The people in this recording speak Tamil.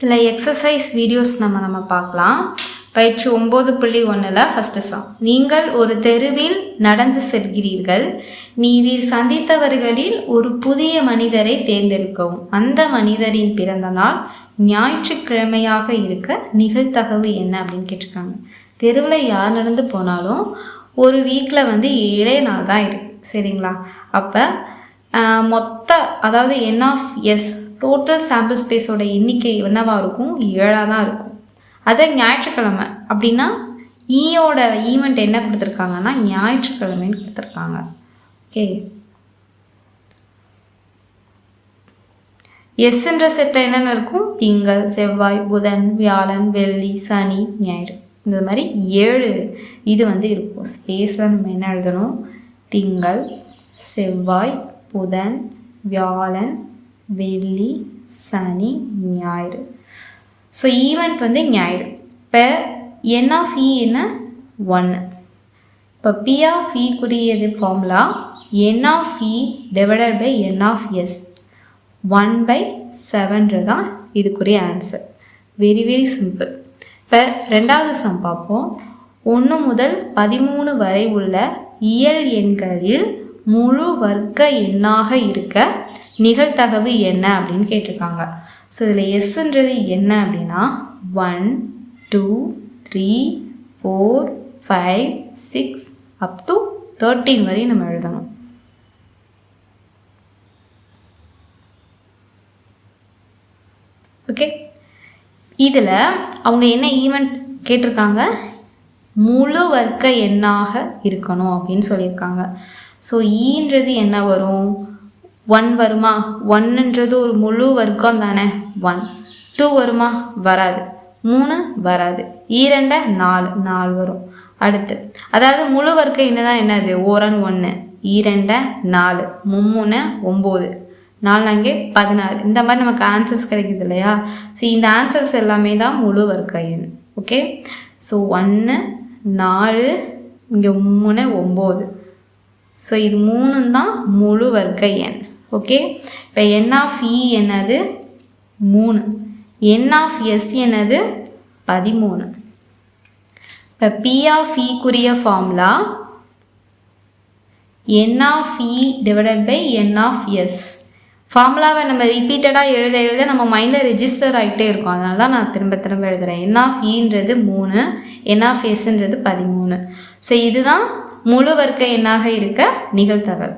இதில் எக்ஸசைஸ் வீடியோஸ் நம்ம நம்ம பார்க்கலாம். பயிற்சி ஒம்பது புள்ளி ஒன்றில் ஃபஸ்ட்டு சாங் நீங்கள் ஒரு தெருவில் நடந்து செல்கிறீர்கள். நீரில் சந்தித்தவர்களில் ஒரு புதிய மனிதரை தேர்ந்தெடுக்கவும். அந்த மனிதரின் பிறந்த நாள் ஞாயிற்றுக்கிழமையாக இருக்க நிகழ்த்தகவு என்ன அப்படின்னு கேட்டிருக்காங்க. தெருவில் யார் நடந்து போனாலும் ஒரு வீக்கில் வந்து ஏழே நாள் தான் இருக்கு. சரிங்களா? அப்போ மொத்த அதாவது N of S total sample ஸ்பேஸோட எண்ணிக்கை என்னவாக இருக்கும்? ஏழாக தான் இருக்கும். அதை ஞாயிற்றுக்கிழமை. அப்படின்னா e ஈயோட ஈவெண்ட் என்ன கொடுத்துருக்காங்கன்னா ஞாயிற்றுக்கிழமைன்னு கொடுத்துருக்காங்க. ஓகே எஸ்ன்ற செட்டில் என்னென்ன இருக்கும்? திங்கள் செவ்வாய் புதன் வியாழன் வெள்ளி சனி ஞாயிறு. இந்த மாதிரி ஏழு இது வந்து இருக்கும். ஸ்பேஸில் நம்ம என்ன எழுதணும்? திங்கள் செவ்வாய் புதன் வியாழன் வெள்ளி சனி ஞாயிறு. ஸோ ஈவெண்ட் வந்து ஞாயிறு. இப்போ என் ஆஃப் இ e என்ன? ஒன்று இப்போ P of E குறியது formula N of E divided by N of S one by செவன்றது தான் இதுக்குரிய ஆன்சர் வெரி வெரி சிம்பிள் இப்போ ரெண்டாவது சம் பார்ப்போம். ஒன்று முதல் பதிமூணு வரை உள்ள இயல் எண்களில் முழு வர்க்க எண்ணாக இருக்க நிகழ்தகவு என்ன அப்படின்னு கேட்டிருக்காங்க. ஸோ இதில் எஸ்ன்றது என்ன அப்படின்னா one two three four five six up to thirteen வரையும் நம்ம எழுதணும். ஓகே இதில் அவங்க என்ன ஈவெண்ட் கேட்டிருக்காங்க? முழு வர்க்க எண்ணாக இருக்கணும் அப்படின்னு சொல்லியிருக்காங்க. ஸோ ஈன்றது என்ன வரும்? ஒன் வருமா? ஒன்னுன்றது ஒரு முழு வர்க்கம் தானே. ஒன். டூ வருமா? வராது. மூணு வராது. ஈரெண்ட நாலு. நாலு வரும். அடுத்து. அதாவது முழு வர்க்கம் என்னன்னா என்னது? ஓரன் ஒன்று ஈரண்ட நாலு. மும்மூணு ஒம்பது. நாலு பதினாறு. இந்த மாதிரி நமக்கு ஆன்சர்ஸ் கிடைக்குது இல்லையா? ஸோ இந்த ஆன்சர்ஸ் எல்லாமே தான் முழு வர்க்க எண். ஓகே ஸோ ஒன்று நாலு இங்கே மூணு ஒம்பது. ஸோ இது மூணும் தான் முழு வர்க்க எண். ஓகே இப்போ என் ஆஃப் இ என்னது? மூணு. என் ஆஃப் எஸ் என்னது? பதிமூணு. இப்போ P of இக்குரிய formula N of E divided by N of S ஃபார்முலாவை நம்ம ரிப்பீட்டடாக எழுத எழுத நம்ம மைண்டில் ரெஜிஸ்டர் ஆகிட்டே இருக்கும். அதனால தான் நான் திரும்ப திரும்ப எழுதுகிறேன் என் ஆஃப் இன்றது e மூணு. என் ஆஃப் எஸ்ன்றது பதிமூணு. ஸோ இதுதான் முழு வர்க்க எண்ணாக இருக்க நிகழ்த்தகல்